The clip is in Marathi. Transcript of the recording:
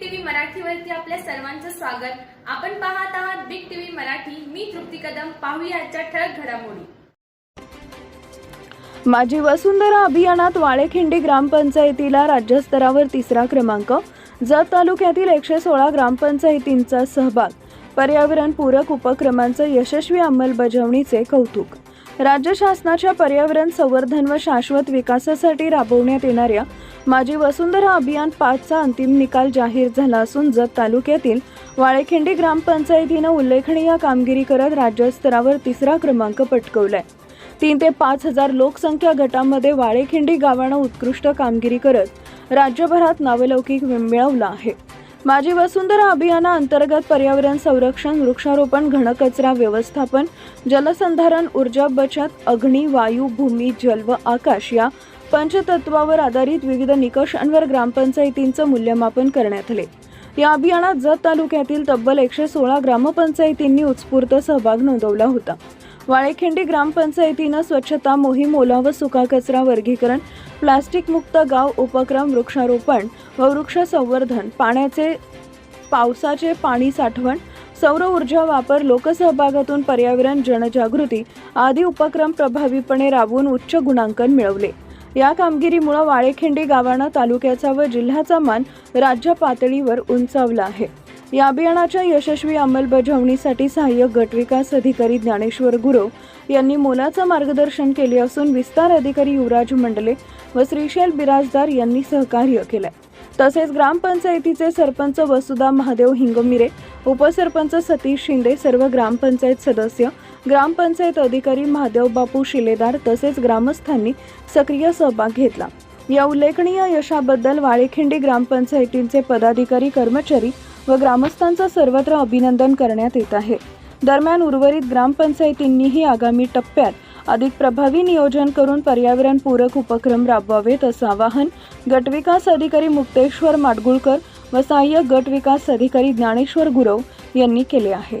टीव्ही मराठीवरती आपल्या सर्वांचं स्वागत. आपण पाहत आहात बिग टीव्ही मराठी. मी तृप्ती कदम. पाहूया आजच्या ठळक घडामोडी. माझी वसुंधरा अभियानात वाळेखिंडी ग्रामपंचायतीला राज्यस्तरावर तिसरा क्रमांक. जत तालुक्यातील एकशे सोळा ग्रामपंचायतींचा सहभाग. पर्यावरण पूरक उपक्रमांचं यशस्वी अंमलबजावणीचे कौतुक. राज्य शासनाच्या पर्यावरण संवर्धन व शाश्वत विकासासाठी राबवण्यात येणाऱ्या माझी वसुंधरा अभियान पाचचा अंतिम निकाल जाहीर झाला असून जत तालुक्यातील वाळेखिंडी ग्रामपंचायतीनं उल्लेखनीय कामगिरी करत राज्यस्तरावर तिसरा क्रमांक पटकवलाय. तीन ते पाच हजार लोकसंख्या गटामध्ये वाळेखिंडी गावानं उत्कृष्ट कामगिरी करत राज्यभरात नावलौकिक मिळवला आहे. माझी वसुंधरा अभियानाअंतर्गत पर्यावरण संरक्षण वृक्षारोपण घनकचरा व्यवस्थापन जलसंधारण ऊर्जा बचत अग्नी वायू भूमी जल व आकाश या पंचतत्वावर आधारित विविध निकषांवर ग्रामपंचायतींचं मूल्यमापन करण्यात आले. या अभियानात जत तालुक्यातील तब्बल एकशे सोळा ग्रामपंचायतींनी उत्स्फूर्त सहभाग नोंदवला होता. वाळेखिंडी ग्रामपंचायतीनं स्वच्छता मोहीम ओला व सुका कचरा वर्गीकरण प्लास्टिक मुक्त गाव उपक्रम वृक्षारोपण व वृक्ष संवर्धन पाण्याचे पावसाचे पाणी साठवण सौर ऊर्जा वापर लोकसहभागातून पर्यावरण जनजागृती आदी उपक्रम प्रभावीपणे राबवून उच्च गुणांकन मिळवले. या कामगिरीमुळे वाळेखिंडी गावानं तालुक्याचा व जिल्ह्याचा मान राज्य पातळीवर उंचावला आहे. या अभियानाच्या यशस्वी अंमलबजावणीसाठी सहाय्यक गटविकास अधिकारी ज्ञानेश्वर गुरव यांनी मोलाचं मार्गदर्शन केले असून विस्तार अधिकारी युवराज मंडले व श्रीशैल बिराजदार यांनी सहकार्य केलं तसेच ग्रामपंचायतीचे सरपंच वसुधा महादेव हिंगमिरे उपसरपंच सतीश शिंदे सर्व ग्रामपंचायत सदस्य ग्रामपंचायत अधिकारी महादेव बापू शिलेदार तसेच ग्रामस्थांनी सक्रिय सहभाग घेतला. या उल्लेखनीय यशाबद्दल वाळेखिंडी ग्रामपंचायतींचे पदाधिकारी कर्मचारी व ग्रामस्थांचं सर्वत्र अभिनंदन करण्यात येत आहे. दरम्यान उर्वरित ग्रामपंचायतींनीही आगामी टप्प्यात अधिक प्रभावी नियोजन करून पर्यावरणपूरक उपक्रम राबवावेत असं आवाहन गटविकास अधिकारी मुक्तेश्वर माडगुळकर व सहाय्यक गट विकास अधिकारी ज्ञानेश्वर गुरव यांनी केले आहे.